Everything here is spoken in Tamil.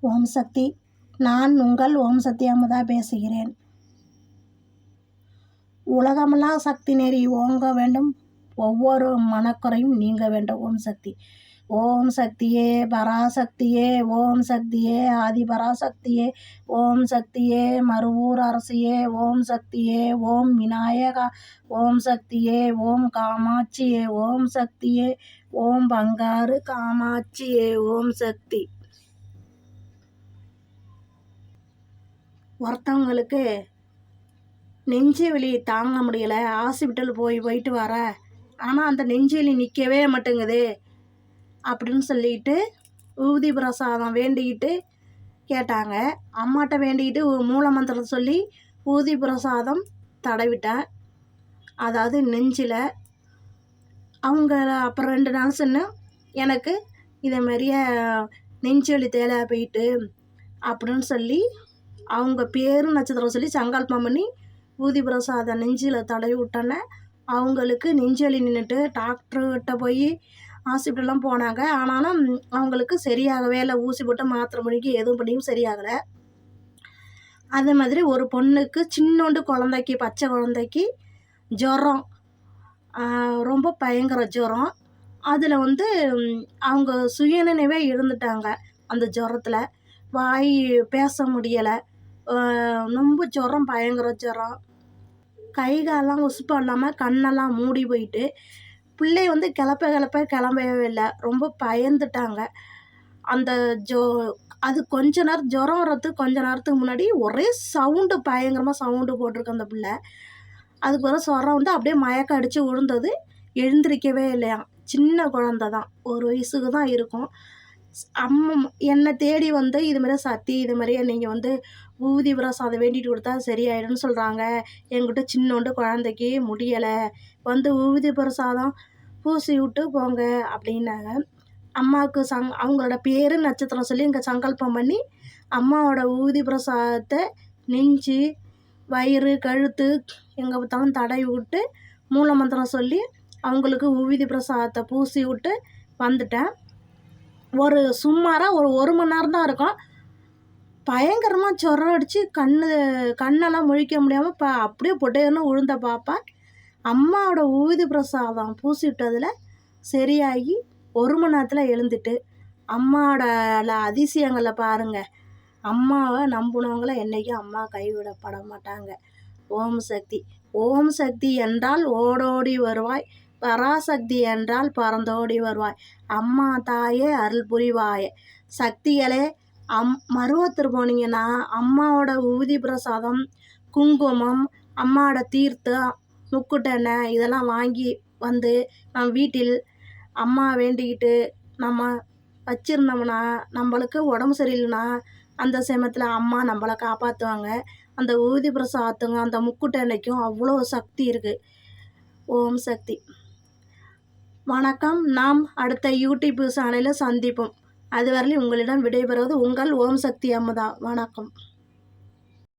ஓம் சக்தி. நான் உங்கள் ஓம் சக்தி அமுதா பேசுகிறேன். உலகமெல்லாம் சக்தி நெறி ஓங்க வேண்டும். ஒவ்வொரு மனக்குறையும் நீங்க வேண்டும் ஓம் சக்தி. ஓம் சக்தியே பராசக்தியே ஓம் சக்தியே ஆதி பராசக்தியே ஓம் சக்தியே மறுவூர் அரசியே ஓம் சக்தியே ஓம் விநாயகா ஓம் சக்தியே ஓம் காமாட்சியே ஓம் சக்தியே ஓம் பங்காரு காமாட்சியே ஓம் சக்தி. ஒருத்தவங்களுக்கு நெஞ்சு வலி தாங்க முடியலை ஹாஸ்பிட்டல் போய் போயிட்டு வர. ஆனால் அந்த நெஞ்சு வலி நிற்கவே மாட்டேங்குது அப்படின்னு சொல்லிட்டு ஊதி பிரசாதம் வேண்டிக்கிட்டு கேட்டாங்க. அம்மாட்ட வேண்டிக்கிட்டு மூல மந்திரம் சொல்லி ஊதி பிரசாதம் தடவிட்டேன். அதாவது நெஞ்சில். அவங்க அப்புறம் ரெண்டு நாள் சொன்ன எனக்கு இதை மாதிரியே நெஞ்சு வலி தேலை போயிட்டு அப்படின்னு சொல்லி அவங்க பேர் நட்சத்திரம் சொல்லி சங்கல்பம் பண்ணி ஊதி பிரசாதம் நெஞ்சில் தடவி விட்டோன்னே அவங்களுக்கு நெஞ்சலி நின்றுட்டு டாக்டர்கிட்ட போய் ஹாஸ்பிட்டல்லாம் போனாங்க. ஆனாலும் அவங்களுக்கு சரியாகவே இல்லை. ஊசி போட்டு மாத்திரை மணிக்கு எதுவும் பண்ணியும் சரியாகலை. அதே மாதிரி ஒரு பொண்ணுக்கு சின்னோண்டு குழந்தைக்கு பச்சை குழந்தைக்கு ஜுரம். ரொம்ப பயங்கர ஜுரம். அதில் வந்து அவங்க சுயநினைவே இருந்துட்டாங்க அந்த ஜுரத்தில். வாய் பேச முடியலை. ரொம்ப ஜுரம் பயங்கர ஜுரம். கை காலெலாம் உசுப்பு இல்லாமல் கண்ணெல்லாம் மூடி போயிட்டு பிள்ளை வந்து கிளப்ப கிளப்ப கிளம்பவே இல்லை. ரொம்ப பயந்துட்டாங்க. அந்த ஜோ அது கொஞ்ச நேரம் ஜுரம் வர்றதுக்கு கொஞ்ச நேரத்துக்கு முன்னாடி ஒரே சவுண்டு பயங்கரமாக சவுண்டு போட்டிருக்கு அந்த பிள்ளை. அதுக்கப்புறம் சொரம் வந்து அப்படியே மயக்கம் அடித்து விழுந்தது. எழுந்திரிக்கவே இல்லையாம். சின்ன குழந்த தான் ஒரு வயசுக்கு தான் இருக்கும். அம்மா என்னை தேடி வந்து இது மாதிரி சத்தி இது மாதிரியே நீங்கள் வந்து ஊதி பிரசாதம் வேண்டிட்டு கொடுத்தா சரியாயிடும்னு சொல்கிறாங்க என்கிட்ட சின்னோண்டு குழந்தைக்கு முடியலை. வந்து ஊதி பிரசாதம் பூசி விட்டு போங்க அப்படின்னாங்க. அம்மாவுக்கு சங் அவங்களோட பேர் நட்சத்திரம் சொல்லி இங்கே சங்கல்பம் பண்ணி அம்மாவோட ஊதி பிரசாதத்தை நெஞ்சு வயிறு கழுத்து எங்கே பார்த்தாலும் தடவி விட்டு மூல மந்திரம் சொல்லி அவங்களுக்கு ஊதி பிரசாதத்தை பூசி விட்டு வந்துட்டேன். ஒரு சுமாராக ஒரு ஒரு மணி நேரம் தான் இருக்கும். பயங்கரமாக சொரம் அடித்து கண் கண்ணெல்லாம் முழிக்க முடியாமல் இப்போ அப்படியே பொட்டையன்னு உழுந்த பாப்பா அம்மாவோட ஊதி பிரசாதம் பூசி விட்டதில் சரியாகி ஒரு மணி நேரத்தில் எழுந்துட்டு அம்மாவோட அதிசயங்களை பாருங்கள் அம்மாவை நம்பினவங்கள என்றைக்கும் அம்மா கைவிடப்பட மாட்டாங்க. ஓம் சக்தி. ஓம் சக்தி என்றால் ஓடோடி வருவாய். பராசக்தி என்றால் பறந்தோடி வருவாய். அம்மா தாயே அருள் புரிவாய. சக்திகளே அம் மருவத்தூர் போனீங்கன்னா அம்மாவோட ஊதி பிரசாதம் குங்குமம் அம்மாவோட தீர்த்தம் முக்குட்டெண்ணெய் இதெல்லாம் வாங்கி வந்து நம் வீட்டில் அம்மா வேண்டிக்கிட்டு நம்ம வச்சிருந்தோம்னா நம்மளுக்கு உடம்பு சரியில்லைனா அந்த சமயத்தில் அம்மா நம்மளை காப்பாற்றுவாங்க அந்த ஊதி பிரசாதத்துங்க அந்த முக்குட்டெண்ணைக்கும் அவ்வளோ சக்தி இருக்குது ஓம் சக்தி. வணக்கம். நாம் அடுத்த யூடியூப் சேனலில் சந்திப்போம். அதுவரையில் உங்களிடம் விடைபெறுவது உங்கள் ஓம் சக்தி அம்மதா வணக்கம்.